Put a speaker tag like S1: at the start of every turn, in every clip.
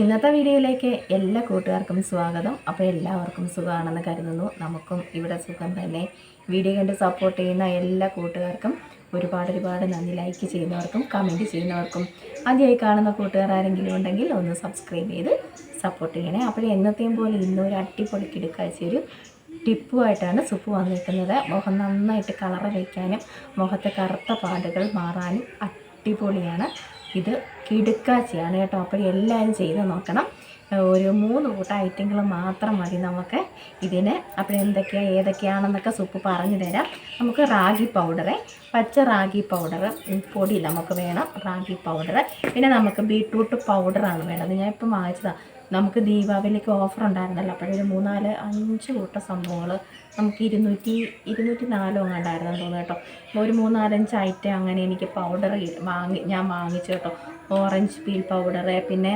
S1: ഇന്നത്തെ വീഡിയോയിലേക്ക് എല്ലാ കൂട്ടുകാർക്കും സ്വാഗതം. അപ്പോൾ എല്ലാവർക്കും സുഖമാണെന്ന് കരുതുന്നു. നമുക്കും ഇവിടെ സുഖം തന്നെ. വീഡിയോ കണ്ട് സപ്പോർട്ട് ചെയ്യുന്ന എല്ലാ കൂട്ടുകാർക്കും ഒരുപാട് ഒരുപാട് നന്ദി. ലൈക്ക് ചെയ്യുന്നവർക്കും കമന്റ് ചെയ്യുന്നവർക്കും. ആദ്യമായി കാണുന്ന കൂട്ടുകാർ ആരെങ്കിലും ഉണ്ടെങ്കിൽ ഒന്ന് സബ്സ്ക്രൈബ് ചെയ്ത് സപ്പോർട്ട് ചെയ്യണേ. അപ്പോൾ എന്നത്തെയും പോലെ ഇന്നൊരു അടിപൊളി കിടക്കാഴ്ച ഒരു ടിപ്പുമായിട്ടാണ് സുപ്പ് വന്നിരിക്കുന്നത്. മുഖം നന്നായിട്ട് കളറ് വയ്ക്കാനും മുഖത്തെ കറുത്ത പാടുകൾ മാറാനും അടിപൊളിയാണ്. ഇത് കിടുക്കാച്ചിയാണ് കേട്ടോ. അപ്പോൾ എല്ലാവരും ചെയ്ത് നോക്കണം. ഒരു മൂന്ന് കൂട്ടം ഐറ്റങ്ങൾ മാത്രം മതി നമുക്ക് ഇതിന്. അപ്പോൾ എന്തൊക്കെയാണ് ഏതൊക്കെയാണെന്നൊക്കെ സൂപ്പ് പറഞ്ഞു തരാം. നമുക്ക് റാഗി പൗഡറ് പച്ച റാഗി പൗഡർ പൊടി നമുക്ക് വേണം റാഗി പൗഡർ. പിന്നെ നമുക്ക് ബീട്രൂട്ട് പൗഡറാണ് വേണ്ടത്. ഞാൻ ഇപ്പം വാങ്ങിച്ചതാണ് നമുക്ക് ദീപാവലിക്ക് ഓഫർ ഉണ്ടായിരുന്നല്ലോ. അപ്പോഴൊരു മൂന്നാൽ അഞ്ച് കൂട്ട സംഭവങ്ങൾ നമുക്ക് ഇരുന്നൂറ്റി ഇരുന്നൂറ്റി നാലോ അങ്ങാണ്ടായിരുന്നു തോന്നുന്നു കേട്ടോ. ഒരു മൂന്നാലഞ്ച് ഐറ്റം അങ്ങനെ എനിക്ക് പൗഡർ വാങ്ങി ഞാൻ വാങ്ങിച്ചു കേട്ടോ. ഓറഞ്ച് പീൽ പൗഡർ പിന്നെ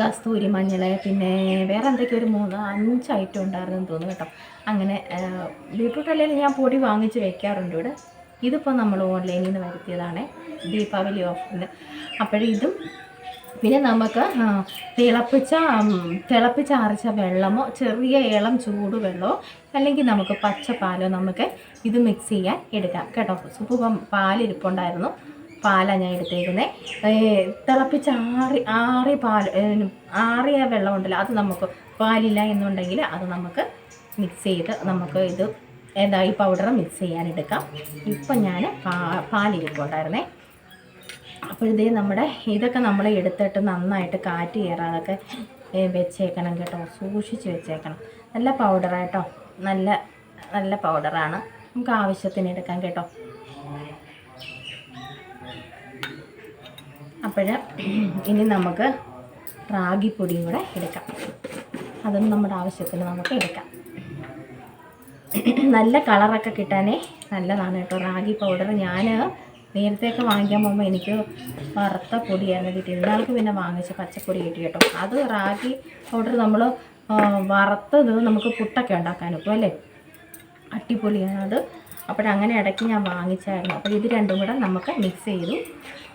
S1: കസ്തൂരി മഞ്ഞൾ പിന്നെ വേറെ എന്തൊക്കെയോ ഒരു മൂന്ന് അഞ്ച് ഐറ്റം ഉണ്ടായിരുന്നു തോന്നുന്നു കേട്ടോ. അങ്ങനെ ബീട്രൂട്ട് ഞാൻ പൊടി വാങ്ങിച്ച് വെക്കാറുണ്ട് ഇവിടെ. ഇതിപ്പോൾ നമ്മൾ ഓൺലൈനിൽ നിന്ന് വരുത്തിയതാണ് ദീപാവലി ഓഫറിൽ അപ്പോഴിതും പിന്നെ നമുക്ക് തിളപ്പിച്ച തിളപ്പിച്ചാറിച്ച വെള്ളമോ ചെറിയ ഇളം ചൂട് വെള്ളമോ അല്ലെങ്കിൽ നമുക്ക് പച്ചപ്പാലോ നമുക്ക് ഇത് മിക്സ് ചെയ്യാൻ എടുക്കാം. കേട്ടോ? സുപ്പ് പാലിരിപ്പുണ്ടായിരുന്നു. പാലാണ് ഞാൻ എടുത്തേക്കുന്നത് തിളപ്പിച്ച ആറി ആറി പാൽ ആറിയ വെള്ളം ഉണ്ടല്ലോ അത് നമുക്ക് പാലില്ല എന്നുണ്ടെങ്കിൽ അത് നമുക്ക് മിക്സ് ചെയ്ത് നമുക്ക് ഇത് എന്താ ഈ പൗഡർ മിക്സ് ചെയ്യാൻ എടുക്കാം. ഇപ്പം ഞാൻ പാ പാലിരിപ്പുണ്ടായിരുന്നേ. അപ്പോഴിതേ നമ്മുടെ ഇതൊക്കെ നമ്മൾ എടുത്തിട്ട് നന്നായിട്ട് കാറ്റ് കയറാതൊക്കെ വെച്ചേക്കണം കേട്ടോ. സൂക്ഷിച്ച് വെച്ചേക്കണം. നല്ല പൗഡറായിട്ടോ നല്ല നല്ല പൗഡറാണ് നമുക്ക് ആവശ്യത്തിന് എടുക്കാം കേട്ടോ. അപ്പോൾ ഇനി നമുക്ക് റാഗിപ്പൊടിയും കൂടെ എടുക്കാം. അതും നമ്മുടെ ആവശ്യത്തിന് നമുക്ക് എടുക്കാം. നല്ല കളറൊക്കെ കിട്ടാനേ നല്ലതാണ് കേട്ടോ. റാഗി പൗഡർ ഞാൻ നേരത്തെയൊക്കെ വാങ്ങിക്കാൻ പോകുമ്പോൾ എനിക്ക് വറുത്ത പൊടിയായിരുന്നു കിട്ടിയത്. ഇന്നാൾക്ക് പിന്നെ വാങ്ങിച്ച. പച്ചപ്പൊടി കിട്ടി കേട്ടോ. അത് റാഗി പൗഡർ നമ്മൾ വറുത്തത് നമുക്ക് പുട്ടൊക്കെ ഉണ്ടാക്കാൻ ഒക്കും അല്ലേ? അട്ടിപ്പൊളിയാണ് അത്. അപ്പോഴങ്ങനെ ഇടയ്ക്ക് ഞാൻ വാങ്ങിച്ചായിരുന്നു. അപ്പോൾ ഇത് രണ്ടും കൂടെ നമുക്ക് മിക്സ് ചെയ്തു.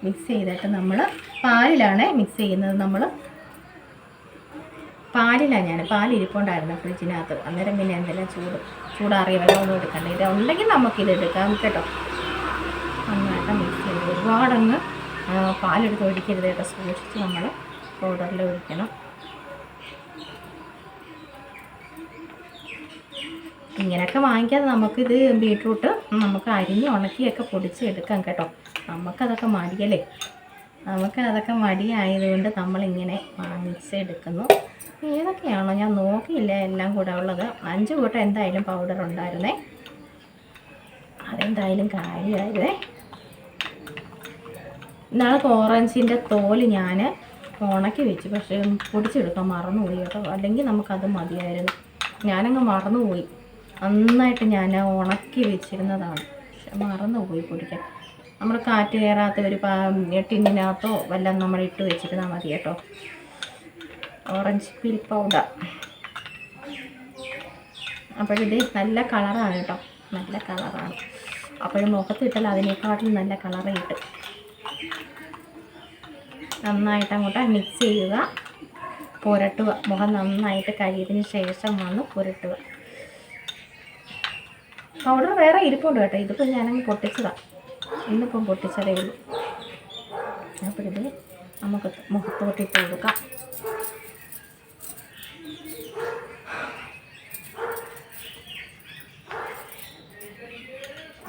S1: മിക്സ് ചെയ്തിട്ട് നമ്മൾ പാലിലാണ് മിക്സ് ചെയ്യുന്നത് നമ്മൾ പാലിലാണ് ഞാൻ പാലിരിപ്പുണ്ടായിരുന്നു ഫ്രിഡ്ജിനകത്ത്. അന്നേരം പിന്നെ എന്തെല്ലാം ചൂട് ചൂടാറിയ വെള്ളമൊന്നും എടുക്കണ്ട. ഇത് ഉണ്ടെങ്കിൽ നമുക്കിത് എടുക്കാം കേട്ടോ. ഒരുപാടങ്ങ് പാലെടുത്ത് ഒഴിക്കരുത് കേട്ടോ. സൂക്ഷിച്ച് നമ്മൾ പൗഡറിൽ ഒഴിക്കണം. ഇങ്ങനെയൊക്കെ വാങ്ങിക്കാതെ നമുക്കിത് ബീട്രൂട്ട് നമുക്ക് അരിഞ്ഞ് ഉണക്കിയൊക്കെ പൊടിച്ച് എടുക്കാം കേട്ടോ. നമുക്കതൊക്കെ മടിയല്ലേ? നമുക്ക് അതൊക്കെ മടിയായതുകൊണ്ട് നമ്മളിങ്ങനെ വാങ്ങിച്ചെടുക്കുന്നു. ഏതൊക്കെയാണോ? ഞാൻ നോക്കിയില്ല എല്ലാം കൂടെ ഉള്ളത്. അഞ്ച് കൂട്ടം എന്തായാലും പൗഡർ ഉണ്ടായിരുന്നേ. അതെന്തായാലും കാര്യമായിരുന്നേ. ഇന്നാളെ ഓറഞ്ചിന്റെ തോൽ ഞാൻ ഉണക്കി വെച്ചു. പക്ഷേ പൊടിച്ചെടുക്കാൻ മറന്നുപോയി കേട്ടോ. അല്ലെങ്കിൽ നമുക്കത് മതിയായിരുന്നു. ഞാനങ്ങ് മറന്നുപോയി. നന്നായിട്ട് ഞാൻ ഉണക്കി വെച്ചിരുന്നതാണ്. പക്ഷെ മറന്നുപോയി പൊടിക്കാൻ. നമ്മൾ കാറ്റ് കയറാത്ത ഒരു ടിന്നിനകത്തോ വല്ലതും നമ്മൾ ഇട്ട് വെച്ചിരുന്നാൽ മതി കേട്ടോ. Orange peel powder. അപ്പോഴിത് നല്ല കളറാണ് കേട്ടോ. നല്ല കളറാണ്. അപ്പോഴും മുഖത്തിട്ടാൽ അതിനേക്കാട്ടിലും നല്ല കളറ് കിട്ടും. നന്നായിട്ട് അങ്ങോട്ട് മിക്സ് ചെയ്യുക. പുരട്ടുക. മുഖം നന്നായിട്ട് കഴിയതിന് ശേഷം വന്ന് പുരട്ടുക. പൗഡർ വേറെ ഇരിപ്പുണ്ട് കേട്ടോ. ഇതിപ്പോൾ ഞാനങ്ങ് പൊട്ടിച്ചതാണ് ഇന്നിപ്പം പൊട്ടിച്ചതേ ഉള്ളൂ. അപ്പോഴിത് നമുക്ക് മുഖത്തോട്ടിട്ട് കൊടുക്കാം.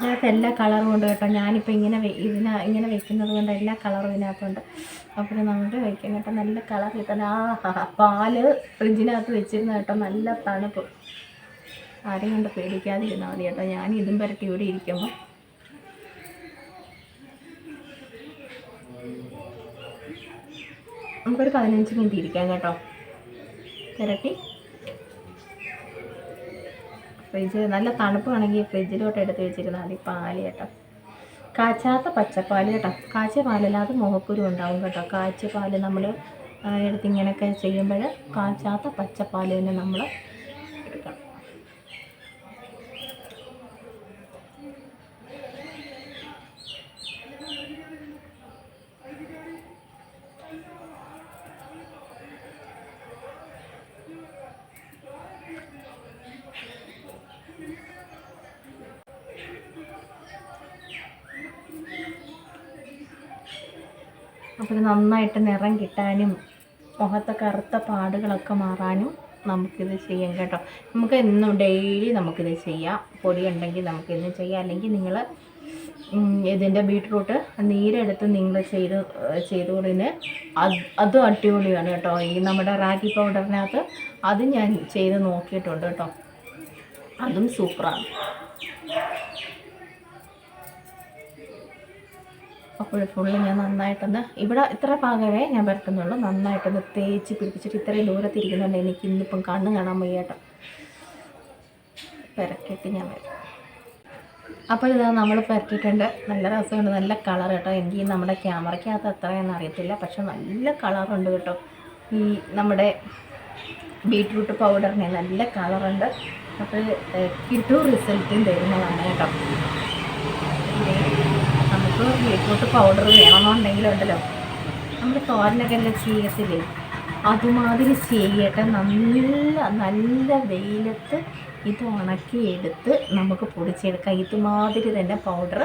S1: ഇതിനകത്ത് എല്ലാ കളറും ഉണ്ട് കേട്ടോ. ഞാനിപ്പോൾ ഇങ്ങനെ ഇതിന ഇങ്ങനെ വെക്കുന്നത് കൊണ്ട് എല്ലാ കളറും ഇതിനകത്തുണ്ട്. അപ്പോൾ നമുക്ക് വയ്ക്കാം കേട്ടോ. നല്ല കളർ കിട്ടാൻ ആ പാൽ ഫ്രിഡ്ജിനകത്ത് വെച്ചിരുന്ന കേട്ടോ. നല്ല തണുപ്പ്. ആരെയും കൊണ്ട് പേടിക്കാതിരുന്നാൽ മതി കേട്ടോ. ഞാൻ ഇതും പരട്ടി ഇവിടെ ഇരിക്കുമ്പോൾ നമുക്കൊരു പതിനഞ്ച് മിനിറ്റ് ഇരിക്കാം കേട്ടോ. പുരട്ടി. ഫ്രിഡ്ജ് നല്ല തണുപ്പാണെങ്കിൽ ഫ്രിഡ്ജിലോട്ട് എടുത്ത് വെച്ചിരുന്നാൽ മതി പാൽ കേട്ടോ. കാച്ചാത്ത പച്ചപ്പാൽ കേട്ടോ. കാച്ചിയ പാലല്ലാതെ മുഖക്കുരു ഉണ്ടാവും കേട്ടോ. കാച്ചിയ പാൽ നമ്മൾ എടുത്ത് ഇങ്ങനെയൊക്കെ ചെയ്യുമ്പോൾ കാച്ചാത്ത പച്ചപ്പാൽ തന്നെ നമ്മൾ അപ്പോൾ നന്നായിട്ട് നിറം കിട്ടാനും മുഖത്തെ കറുത്ത പാടുകളൊക്കെ മാറാനും നമുക്കിത് ചെയ്യാം കേട്ടോ. നമുക്ക് എന്നും ഡെയിലി നമുക്കിത് ചെയ്യാം. പൊടി ഉണ്ടെങ്കിൽ നമുക്കിന്ന് ചെയ്യാം. അല്ലെങ്കിൽ നിങ്ങൾ ഇതിന്റെ ബീട്രൂട്ട് നീരെടുത്ത് നിങ്ങൾ ചെയ്ത് ചെയ്തുകൊണ്ടിന് അത് അതും അടിപൊളിയാണ് കേട്ടോ. ഈ നമ്മുടെ റാഗി പൗഡറിനകത്ത് അത് ഞാൻ ചെയ്ത് നോക്കിയിട്ടുണ്ട് കേട്ടോ. അതും സൂപ്പറാണ്. അപ്പോൾ ഫുള്ള് ഞാൻ നന്നായിട്ടൊന്ന് ഇവിടെ ഇത്ര ഭാഗമേ ഞാൻ പരത്തുന്നുള്ളൂ നന്നായിട്ടൊന്ന് തേച്ച് പിടിപ്പിച്ചിട്ട് ഇത്രയും ദൂരത്തിരിക്കുന്നുണ്ട് എനിക്ക് ഇന്നിപ്പം കണ്ണ് കാണാൻ വയ്യാട്ടോ. പെരക്കിട്ട് ഞാൻ വരും. അപ്പോൾ ഇത് നമ്മൾ പെരക്കിട്ടുണ്ട് നല്ല രസമുണ്ട്. നല്ല കളർ കേട്ടോ. എനിക്ക് നമ്മുടെ ക്യാമറയ്ക്കകത്ത് അത്രയെന്ന് അറിയത്തില്ല. പക്ഷെ നല്ല കളറുണ്ട് കേട്ടോ. ഈ നമ്മുടെ ബീട്രൂട്ട് പൗഡറിന് നല്ല കളറുണ്ട്. അപ്പോൾ കിട്ടു റിസൾട്ടും തരുന്നതാണ് കേട്ടോ. നമുക്ക് ബീട്രൂട്ട് പൗഡർ വേണമെന്നുണ്ടെങ്കിലുണ്ടല്ലോ നമ്മൾ തോരനൊക്കെ എല്ലാം ചെയ്യത്തില്ലേ? അതുമാതിരി ചെയ്യട്ടെ. നല്ല നല്ല വെയിലത്ത് ഇത് ഉണക്കിയെടുത്ത് നമുക്ക് പൊടിച്ചെടുക്കാം. ഇതുമാതിരി തന്നെ പൗഡർ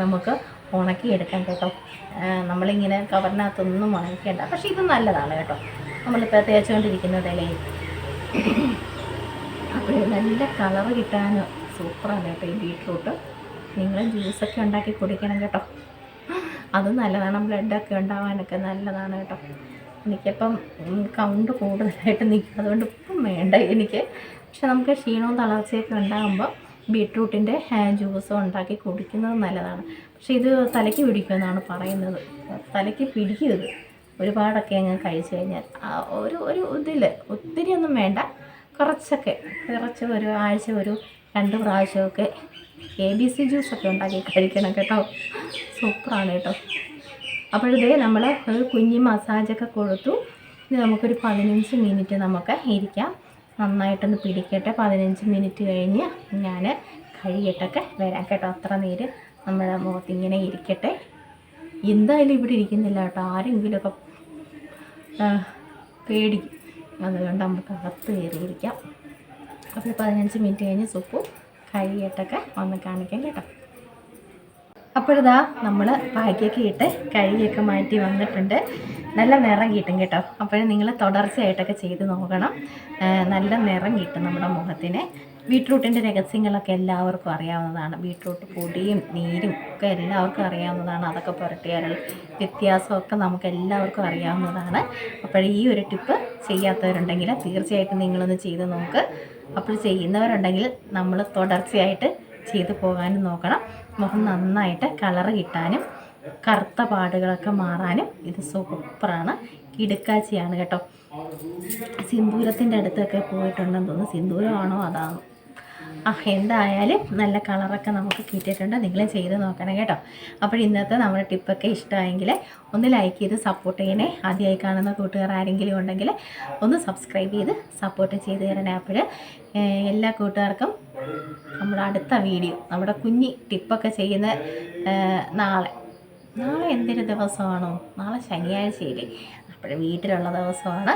S1: നമുക്ക് ഉണക്കിയെടുക്കാം കേട്ടോ. നമ്മളിങ്ങനെ കവറിനകത്തൊന്നും ഉണക്കേണ്ട. പക്ഷേ ഇത് നല്ലതാണ് കേട്ടോ. നമ്മളിപ്പോൾ തേച്ചുകൊണ്ടിരിക്കുന്നതല്ലേ? അപ്പോൾ നല്ല കളറ് കിട്ടാൻ സൂപ്പറാണ് കേട്ടോ ഈ ബീട്രൂട്ട്. നിങ്ങൾ ജ്യൂസൊക്കെ ഉണ്ടാക്കി കുടിക്കണം കേട്ടോ. അത് നല്ലതാണ് ബ്ലഡൊക്കെ ഉണ്ടാവാനൊക്കെ നല്ലതാണ് കേട്ടോ. എനിക്കിപ്പം കൗണ്ട് കൂടുതലായിട്ട് നിൽക്കും അതുകൊണ്ട് ഇപ്പം വേണ്ട എനിക്ക്. പക്ഷെ നമുക്ക് ക്ഷീണവും തളർച്ചയൊക്കെ ഉണ്ടാകുമ്പോൾ ബീട്രൂട്ടിന്റെ ജ്യൂസ് ഉണ്ടാക്കി കുടിക്കുന്നത് നല്ലതാണ്. പക്ഷെ ഇത് തലയ്ക്ക് പിടിക്കുമെന്നാണ് പറയുന്നത്. തലയ്ക്ക് പിടിക്കും ഇത് ഒരുപാടൊക്കെ അങ്ങ് കഴിച്ചു കഴിഞ്ഞാൽ. ഒരു ഒരു ഇതിൽ ഒത്തിരി ഒന്നും വേണ്ട. കുറച്ചൊക്കെ കുറച്ച് ഒരു ആഴ്ച ഒരു രണ്ട് പ്രാവശ്യമൊക്കെ എ ബി സി ജ്യൂസൊക്കെ ഉണ്ടാക്കി കഴിക്കണം കേട്ടോ. സൂപ്പറാണ് കേട്ടോ. അപ്പോഴേ നമ്മൾ ഒരു കുഞ്ഞി മസാജൊക്കെ കൊടുത്തു. ഇത് നമുക്കൊരു പതിനഞ്ച് മിനിറ്റ് നമുക്ക് ഇരിക്കാം. നന്നായിട്ടൊന്ന് പിടിക്കട്ടെ. പതിനഞ്ച് മിനിറ്റ് കഴിഞ്ഞ് ഞാൻ കഴിയിട്ടൊക്കെ വരാം കേട്ടോ. അത്ര നേര് നമ്മുടെ മുഖത്ത് ഇങ്ങനെ ഇരിക്കട്ടെ. എന്തായാലും ഇവിടെ ഇരിക്കുന്നില്ല കേട്ടോ. ആരെങ്കിലുമൊക്കെ പേടിക്കും അതുകൊണ്ട് നമുക്ക് അകത്ത് കയറിയിരിക്കാം. അപ്പോൾ പതിനഞ്ച് മിനിറ്റ് കഴിഞ്ഞ് സുപ്പു. കഴിയിട്ടൊക്കെ ഒന്ന് കാണിക്കാം കേട്ടോ. അപ്പോഴിതാ നമ്മൾ പാക്കിയൊക്കെ ഇട്ട് കഴുകിയൊക്കെ മാറ്റി വന്നിട്ടുണ്ട്. നല്ല നിറം കിട്ടും കേട്ടോ. അപ്പോൾ നിങ്ങൾ തുടർച്ചയായിട്ടൊക്കെ ചെയ്ത് നോക്കണം. നല്ല നിറം കിട്ടും നമ്മുടെ മുഖത്തിന്. ബീട്രൂട്ടിന്റെ രഹസ്യങ്ങളൊക്കെ എല്ലാവർക്കും അറിയാവുന്നതാണ്. ബീട്രൂട്ട് പൊടിയും നീരും ഒക്കെ എല്ലാവർക്കും അറിയാവുന്നതാണ്. അതൊക്കെ പുരട്ടിയാലുള്ള വ്യത്യാസമൊക്കെ നമുക്ക് എല്ലാവർക്കും അറിയാവുന്നതാണ്. അപ്പോൾ ഈ ഒരു ടിപ്പ് ചെയ്യാത്തവരുണ്ടെങ്കിൽ തീർച്ചയായിട്ടും നിങ്ങളൊന്ന് ചെയ്ത് നോക്ക്. അപ്പോൾ ചെയ്യുന്നവരുണ്ടെങ്കിൽ നമ്മൾ തുടർച്ചയായിട്ട് ചെയ്തു പോകാനും നോക്കണം. മുഖം നന്നായിട്ട് കളറ് കിട്ടാനും കറുത്ത പാടുകളൊക്കെ മാറാനും ഇത് സൂപ്പറാണ്. കിടുക്കാച്ചിയാണ് കേട്ടോ. സിന്ദൂരത്തിന്റെ അടുത്തൊക്കെ പോയിട്ടുണ്ടെന്ന് തോന്നുന്നു. സിന്ദൂരമാണോ അതാണോ ആ എന്തായാലും നല്ല കളറൊക്കെ നമുക്ക് കിട്ടിയിട്ടുണ്ട്. നിങ്ങൾ ചെയ്ത് നോക്കണം കേട്ടോ. അപ്പോൾ ഇന്നത്തെ നമ്മുടെ ടിപ്പൊക്കെ ഇഷ്ടമായെങ്കിൽ ഒന്ന് ലൈക്ക് ചെയ്ത് സപ്പോർട്ട് ചെയ്യണേ. ആദ്യമായി കാണുന്ന കൂട്ടുകാർ ആരെങ്കിലും ഉണ്ടെങ്കിൽ ഒന്ന് സബ്സ്ക്രൈബ് ചെയ്ത് സപ്പോർട്ട് ചെയ്ത് തരണേ. അപ്പോൾ എല്ലാ കൂട്ടുകാർക്കും നമ്മുടെ അടുത്ത വീഡിയോ നമ്മുടെ കുഞ്ഞി ടിപ്പൊക്കെ ചെയ്യുന്ന നാളെ. നാളെ എന്തൊരു ദിവസമാണോ? നാളെ ശനിയാഴ്ചയില്ലേ. അപ്പോൾ വീട്ടിലുള്ള ദിവസമാണ്.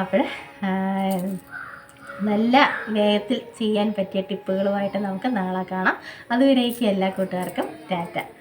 S1: അപ്പോൾ നല്ല വേഗത്തിൽ ചെയ്യാൻ പറ്റിയ ടിപ്പുകളുമായിട്ട് നമുക്ക് നാളെ കാണാം. അതുവരേക്കും എല്ലാ കൂട്ടുകാർക്കും ടാറ്റ.